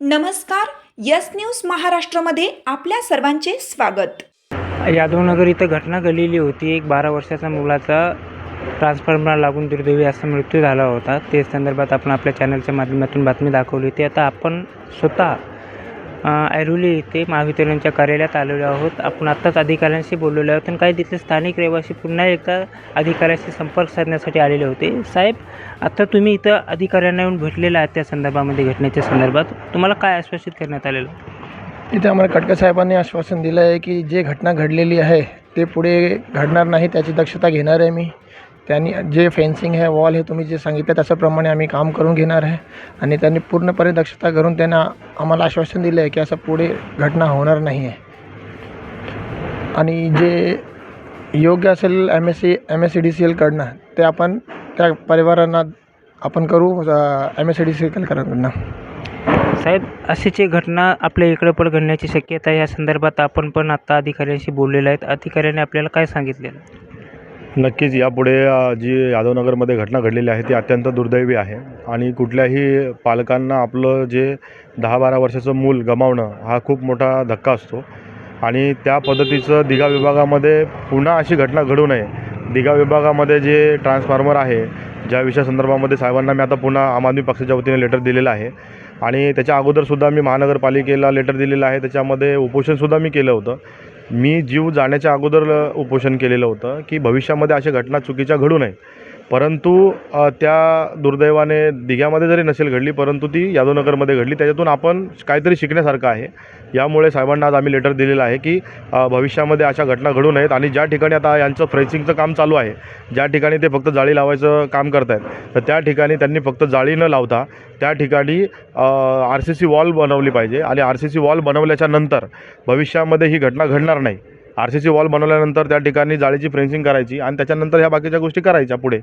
नमस्कार yes news महाराष्ट्रमध्ये आपल्या सर्वांचे स्वागत. यादवनगर इथं घटना घडलेली होती. एक बारा वर्षाचा मुलाचा ट्रान्सफॉर्मर लागून दुर्दैवी असा मृत्यू झाला होता. ते संदर्भात आपण आपल्या चॅनलच्या माध्यमातून बातमी दाखवली होती. आता आपण स्वतः ऐरोली येथे महावितरणच्या कार्यालयात आलेलो आहोत. आपण आत्ताच अधिकाऱ्यांशी बोललेलो आहोत आणि काही तिथले स्थानिक रहिवासी पुन्हा एकदा अधिकाऱ्यांशी संपर्क साधण्यासाठी आलेले होते. साहेब आता तुम्ही इथं अधिकाऱ्यांना येऊन भेटलेला आहात त्या संदर्भामध्ये घटनेच्या संदर्भात. तुम्हाला काय आश्वासित करण्यात आलेलं? इथे आम्हाला कटके साहेबांनी आश्वासन दिलं आहे की जे घटना घडलेली आहे ते पुढे घडणार नाही त्याची दक्षता घेणार आहे मी. त्यांनी जे फेन्सिंग आहे वॉल हे तुम्ही जे सांगितलं त्याच्याप्रमाणे आम्ही काम करून घेणार आहे. आणि त्यांनी पूर्णपणे दक्षता करून त्यांना आम्हाला आश्वासन दिलं आहे की असं पुढे घटना होणार नाही आहे. आणि जे योग्य असेल M S C M S C D C एलकडनं ते आपण त्या परिवारांना आपण करू M S C D C एलकडनं साहेब अशीच एक घटना आपल्या इकडे पण घडण्याची शक्यता आहे या संदर्भात आपण पण आता अधिकाऱ्यांशी बोललेलो आहेत. अधिकाऱ्यांनी आपल्याला काय सांगितलेलं? नक्कीच यापुढे जी यादवनगरमध्ये घटना घडलेली आहे ती अत्यंत दुर्दैवी आहे. आणि कुठल्याही पालकांना आपलं जे दहा बारा वर्षाचं मूल गमावणं हा खूप मोठा धक्का असतो. आणि त्या पद्धतीचं दिघा विभागामध्ये पुन्हा अशी घटना घडू नये. दिघा विभागामध्ये जे ट्रान्सफॉर्मर आहे ज्या विषयासंदर्भामध्ये साहेबांना मी आता पुन्हा आम आदमी पक्षाच्या वतीने लेटर दिलेलं आहे. आणि त्याच्या अगोदरसुद्धा मी महानगरपालिकेला लेटर दिलेलं आहे. त्याच्यामध्ये उपोषणसुद्धा मी केलं होतं. मी जीव जाण्याच्या अगोदर उपोषण केलेलं होतं की भविष्यामध्ये अशा घटना चुकीच्या घडू नये. परंतु त्या दुर्दैवाने दिघ्यामध्ये जरी नसेल घडली परंतु ती यादवनगरमध्ये घडली. त्याच्यातून आपण काहीतरी शिकण्यासारखं आहे. यामुळे साहेबांना आज आम्ही लेटर दिलेलं आहे की भविष्यामध्ये अशा घटना घडू नयेत आणि ज्या ठिकाणी आता यांचं फ्रेसिंगचं काम चालू आहे ज्या ठिकाणी ते फक्त जाळी लावायचं काम करत आहेत तर त्या ठिकाणी त्यांनी फक्त जाळी न लावता त्या ठिकाणी आर सी सी वॉल बनवली पाहिजे. आणि आर सी सी वॉल बनवल्याच्या नंतर भविष्यामध्ये ही घटना घडणार नाही. आर सी सी वॉल बनवल्यानंतर त्या ठिकाणी जाळीची फ्रेन्सिंग करायची आणि त्याच्यानंतर ह्या बाकीच्या गोष्टी करायच्या पुढे.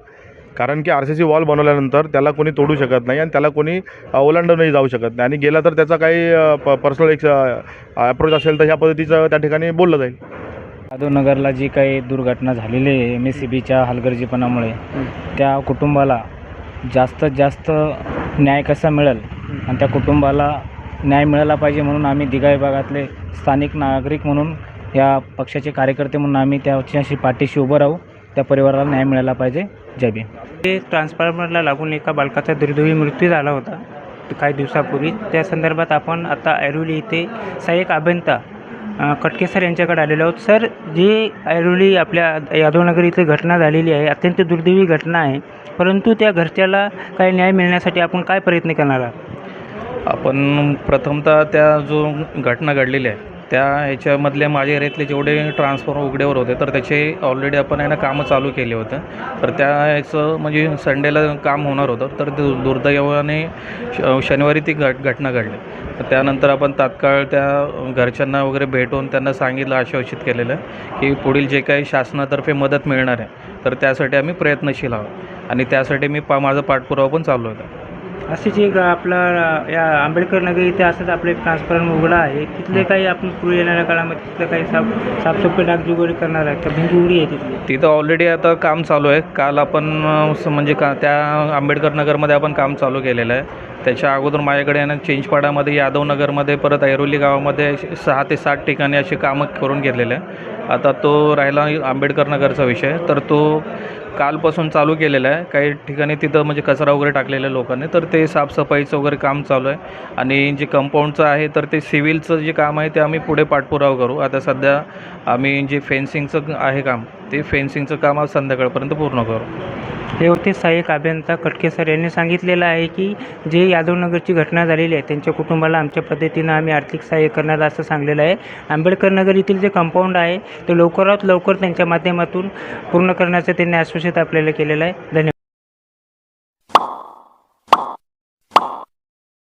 कारण की आर सी सी वॉल बनवल्यानंतर त्याला कोणी तोडू शकत नाही आणि त्याला कोणी ओलांडूनही जाऊ शकत नाही. आणि गेला तर त्याचा काही प पर्सनल एक अप्रोच असेल तर ह्या पद्धतीचं त्या ठिकाणी बोललं जाईल. यादवनगरला जी काही दुर्घटना झालेली आहे एम एस सी बीच्या हलगर्जीपणामुळे त्या कुटुंबाला जास्तीत जास्त न्याय कसा मिळेल? आणि त्या कुटुंबाला न्याय मिळाला पाहिजे म्हणून आम्ही दिघा विभागातले स्थानिक नागरिक म्हणून या पक्षाचे कार्यकर्ते म्हणून आम्ही त्याच्याशी पाठीशी उभं राहू त्या परिवाराला न्याय मिळाला पाहिजे. जय भीम. ते ट्रान्सफॉर्मरला लागून एका बालकाचा दुर्दैवी मृत्यू झाला होता काही दिवसापूर्वी. त्या संदर्भात आपण आता ऐरोली इथे सहाय्यक अभियंता कटके सर यांच्याकडे आलेलो आहोत. सर जी ऐरोली आपल्या यादवनगर इथे घटना झालेली आहे अत्यंत दुर्दैवी घटना आहे. परंतु त्या घरच्याला काही न्याय मिळण्यासाठी आपण काय प्रयत्न करणार आहात? आपण प्रथमतः त्या जो घटना घडलेली आहे त्या ह्याच्यामधले माझ्या एरियातले जेवढे ट्रान्सफॉर्मर उघड्यावर होते तर त्याचे ऑलरेडी आपण आहे ना कामं चालू केले होते. तर त्या ह्याचं म्हणजे संडेला काम होणार होतं तर ते दुर्दैवाने श शनिवारी ती घट घटना घडली. तर त्यानंतर आपण तात्काळ त्या घरच्यांना वगैरे भेटून त्यांना सांगितलं आश्वासित केलेलं की पुढील जे काही शासनातर्फे मदत मिळणार आहे तर त्यासाठी आम्ही प्रयत्नशील आहोत. आणि त्यासाठी मी पा माझा पाठपुरावा पण चालू होता. अशीच एक आपला या आंबेडकर नगर इथे असंच आपलं एक ट्रान्सफॉर्मर उघडा आहे. तिथले काही आपण पुढे येणाऱ्या काळामध्ये तिथलं काही साफ साफसफाई डागडुगोरी करणार आहे का? भिंती आहे तिथली. तिथं ऑलरेडी आता काम चालू आहे. काल आपण स- म्हणजे का त्या आंबेडकर नगरमध्ये आपण काम चालू केलेलं आहे. त्याच्या अगोदर माझ्याकडे आहे ना चिंचपाडामध्ये यादवनगरमध्ये परत ऐरोली गावामध्ये अशी सहा ते सात ठिकाणी अशी कामं करून घेतलेले आहे आता तो राहिला आंबेडकर नगरचा विषय. तर तो कालपासून चालू केलेलं आहे. काही ठिकाणी तिथं म्हणजे कचरा वगैरे टाकलेला आहे लोकांनी तर ते साफसफाईचं वगैरे काम चालू आहे. आणि जे कंपाऊंडचं आहे तर ते सिव्हिलचं जे काम आहे ते आम्ही पुढे पाठपुरावा करू. आता सध्या आम्ही जे फेन्सिंगचं आहे काम ते फेन्सिंगचं काम आज संध्याकाळपर्यंत पूर्ण करू. हे होते सहाय्यक अभियंता खटके सर यांनी सांगितलेलं आहे की जे यादवनगरची घटना झालेली आहे त्यांच्या कुटुंबाला आमच्या पद्धतीनं आम्ही आर्थिक सहाय्य करणार असं सांगलेलं आहे. आंबेडकर नगर येथील जे कंपाऊंड आहे ते लवकरात लवकर त्यांच्या माध्यमातून पूर्ण करण्याचं त्यांनी आश्वासित आपल्याला केलेलं आहे. धन्यवाद.